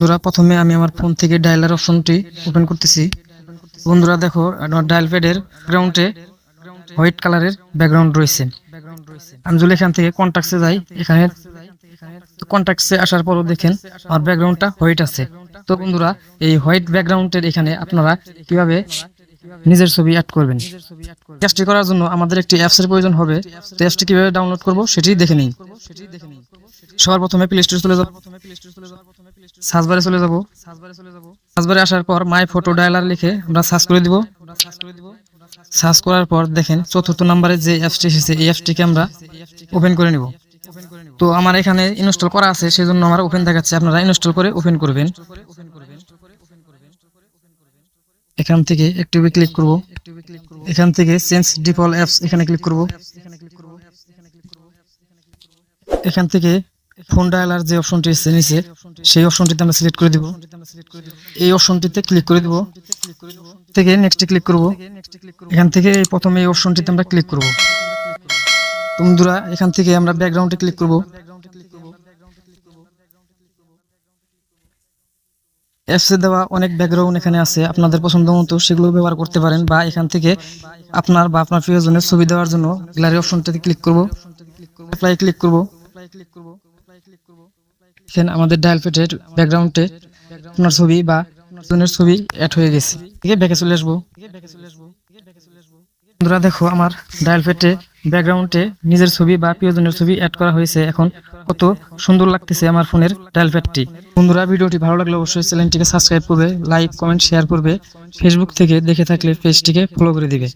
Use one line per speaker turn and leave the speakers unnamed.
বন্ধুরা, প্রথমে আমি আমার ফোন থেকে ডায়ালার অপশনটি ওপেন করতেছি। বন্ধুরা, দেখো, আমার ডায়াল প্যাডের গ্রাউন্ডে হোয়াইট কালারের ব্যাকগ্রাউন্ড রয়েছে। আমি যদি এখান থেকে কন্ট্যাক্টসে যাই। এখানে কন্ট্যাক্টসে আসার পরও দেখেন, আমার ব্যাকগ্রাউন্ডটা হোয়াইট আছে। তো বন্ধুরা, এই হোয়াইট ব্যাকগ্রাউন্ডের এখানে আপনারা কীভাবে নিজের ছবি অ্যাড করবেন। কাজটি করার জন্য আমাদের একটি অ্যাপসের প্রয়োজন হবে। তো অ্যাপসটি কীভাবে ডাউনলোড করব সেটি দেখে নিই সবার প্রথমে প্লে স্টোরে চলে যাব। সার্চবারে চলে যাব। সার্চবারে আসার পর মাই ফটো ডায়ালার লিখে আমরা সার্চ করে দিব। সার্চ করার পর দেখেন চতুর্থ নম্বরে যে অ্যাপসটি এসেছে, এই অ্যাপসটিকে আমরা ওপেন করে নিব। তো আমার এখানে ইনস্টল করা আছে, সেজন্য আমার ওপেন দেখাচ্ছে। আপনারা ইনস্টল করে ওপেন করবেন। এখান থেকে একটিভে ক্লিক করব। এখান থেকে চেঞ্জ ডিফল্ট অ্যাপস এখানে ক্লিক করব। এখান থেকে ফোন ডায়ালার যে অপশনটি এসেছে নিচে, সেই অপশনটিতে আমরা সিলেক্ট করে দিব। এই অপশনটিতে ক্লিক করে দিব। থেকে নেক্সটে ক্লিক করব। এখান থেকে প্রথমে এই অপশনটিতে আমরা ক্লিক করব। বন্ধুরা, এখান থেকে আমরা ব্যাকগ্রাউন্ডে ক্লিক করব। অ্যাপসে দেওয়া অনেক ব্যাকগ্রাউন্ড এখানে আছে, আপনাদের পছন্দ মতো সেগুলো ব্যবহার করতে পারেন বা এখান থেকে আপনার বা আপনার প্রিয়জনের ছবি দেওয়ার জন্য গ্যালারি অপশনটাতে ক্লিক করব। অ্যাপ্লাই ক্লিক করব। এখানে আমাদের ডায়াল প্যাডের ব্যাকগ্রাউন্ডে আপনার ছবি বা জনের ছবি অ্যাড হয়ে গেছে। ঠিক আছে ব্যাকে চলে আসব। বন্ধুরা দেখো আমার ডায়াল প্যাডে ব্যাকগ্রাউন্ডে নিজের ছবি বা প্রিয়জনের ছবি অ্যাড করা হয়েছে এখন। কত সুন্দর লাগতেছে আমার ফোনের ডায়াল প্যাডটি বন্ধুরা, ভিডিওটি ভালো লাগলে অবশ্যই চ্যানেলটিকে সাবস্ক্রাইব করবে লাইক কমেন্ট শেয়ার করবে। ফেসবুক থেকে দেখে থাকলে পেজটিকে ফলো করে দিবে।